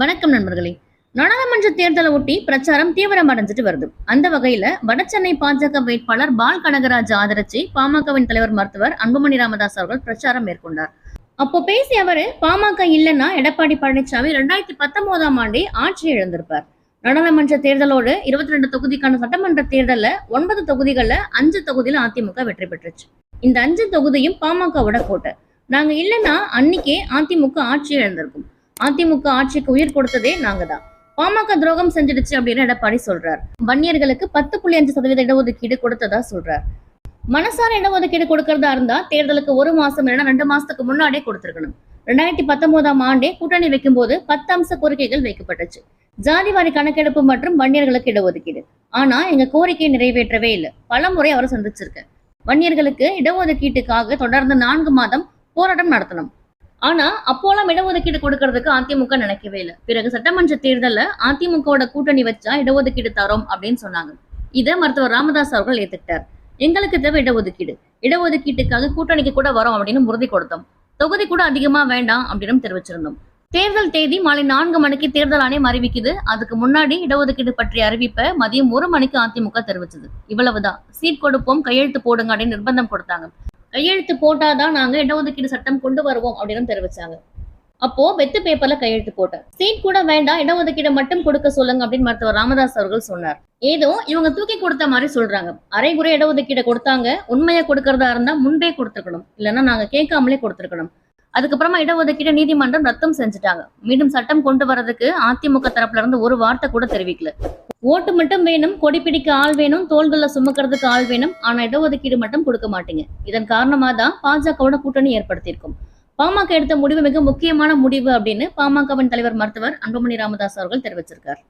வணக்கம் நண்பர்களே. நாடாளுமன்ற தேர்தலை ஒட்டி பிரச்சாரம் தீவிரம் அடைஞ்சிட்டு வருது. அந்த வகையில வடசென்னை பாஜக வேட்பாளர் பால் கனகராஜ் ஆதரிச்சு பாமகவின் தலைவர் மருத்துவர் அன்புமணி ராமதாஸ் அவர்கள் பிரச்சாரம் மேற்கொண்டார். அப்போ பேசிய அவரு பாமக இல்லைன்னா எடப்பாடி பழனிசாமி ரெண்டாயிரத்தி பத்தொன்பதாம் ஆண்டே ஆட்சி இழந்திருப்பார். நாடாளுமன்ற தேர்தலோடு இருபத்தி ரெண்டு தொகுதிக்கான சட்டமன்ற தேர்தலில் ஒன்பது தொகுதிகளில் அஞ்சு தொகுதியில அதிமுக வெற்றி பெற்றுச்சு. இந்த அஞ்சு தொகுதியும் பாமகவோட கோட்டை. நாங்க இல்லைன்னா அன்னைக்கே அதிமுக ஆட்சி இழந்திருக்கும். அதிமுக ஆட்சிக்கு உயிர் கொடுத்ததே நாங்க தான் பாமக துரோகம் செஞ்சிடுச்சு அப்படின்னு எடப்பாடி சொல்றார். வன்னியர்களுக்கு பத்து புள்ளி அஞ்சு சதவீத இடஒதுக்கீடு கொடுத்ததா சொல்றார். மனசார இடஒதுக்கீடு கொடுக்கறதா இருந்தா தேர்தலுக்கு ஒரு மாசம் இல்லைன்னா ரெண்டு மாசத்துக்கு முன்னாடியே கொடுத்திருக்கணும். ரெண்டாயிரத்தி பத்தொன்பதாம் ஆண்டே கூட்டணி வைக்கும்போது பத்து அம்ச கோரிக்கைகள் வைக்கப்பட்டுச்சு. ஜாதிவாரி கணக்கெடுப்பு மற்றும் வன்னியர்களுக்கு இடஒதுக்கீடு. ஆனா எங்க கோரிக்கையை நிறைவேற்றவே இல்லை. பல முறை அவரை சந்திச்சிருக்க வன்னியர்களுக்கு இடஒதுக்கீட்டுக்காக தொடர்ந்து நான்கு மாதம் போராட்டம் நடத்தணும். ஆனா அப்போலாம் இடஒதுக்கீடு கொடுக்கறதுக்கு அதிமுக நினைக்கவே இல்லை. பிறகு சட்டமன்ற தேர்தல்ல அதிமுகவோட கூட்டணி வச்சா இடஒதுக்கீடு தரோம் அப்படின்னு சொன்னாங்க. இதை மருத்துவர் ராமதாஸ் அவர்கள் ஏத்துக்கிட்டார். எங்களுக்கு தேவை இடஒதுக்கீடு. இடஒதுக்கீட்டுக்காக கூட்டணிக்கு கூட வரோம் அப்படின்னு உறுதி கொடுத்தோம். தொகுதி கூட அதிகமா வேண்டாம் அப்படின்னு தெரிவிச்சிருந்தோம். தேர்தல் தேதி மாலை நான்கு மணிக்கு தேர்தல் ஆணையம் அறிவிக்குது. அதுக்கு முன்னாடி இடஒதுக்கீடு பற்றிய அறிவிப்பை மதியம் ஒரு மணிக்கு அதிமுக தெரிவிச்சது. இவ்வளவுதான். சீட் கொடுப்போம் கையெழுத்து போடுங்க அப்படின்னு நிர்பந்தம் கொடுத்தாங்க. கையெழுத்து போட்டாதான் நாங்க இடஒதுக்கீடு சட்டம் கொண்டு வருவோம் அப்படின்னு தெரிவிச்சாங்க. அப்போ வெத்து பேப்பர்ல கையெழுத்து போட்டேன் சீட் கூட வேண்டாம் இடஒதுக்கீடு மட்டும் கொடுக்க சொல்லுங்க அப்படின்னு மருத்துவர் ராமதாஸ் அவர்கள் சொன்னார். ஏதோ இவங்க தூக்கி கொடுத்த மாதிரி சொல்றாங்க. அரைகுறை இடஒதுக்கீடு கொடுத்தாங்க உண்மையா கொடுக்கறதா இருந்தா முன்பே கொடுத்துருக்கணும் இல்லைன்னா நாங்க கேட்காமலே கொடுத்துருக்கணும். அதுக்கப்புறமா இடஒதுக்கீடு நீதிமன்றம் ரத்தம் செஞ்சுட்டாங்க. மீண்டும் சட்டம் கொண்டு வரதுக்கு அதிமுக தரப்புல இருந்து ஒரு வார்த்தை கூட தெரிவிக்கல. ஓட்டு மட்டும் வேணும் கொடி பிடிக்க ஆள் வேணும் தோள்கள்ல சுமக்கிறதுக்கு ஆள் வேணும் ஆனா இடஒதுக்கீடு மட்டும் கொடுக்க மாட்டீங்க. இதன் காரணமா தான் பாஜகவோட கூட்டணி ஏற்படுத்தியிருக்கும். பாமக எடுத்த முடிவு மிக முக்கியமான முடிவு அப்படின்னு பாமகவின் தலைவர் மருத்துவர் அன்புமணி ராமதாஸ் அவர்கள் தெரிவிச்சிருக்கார்.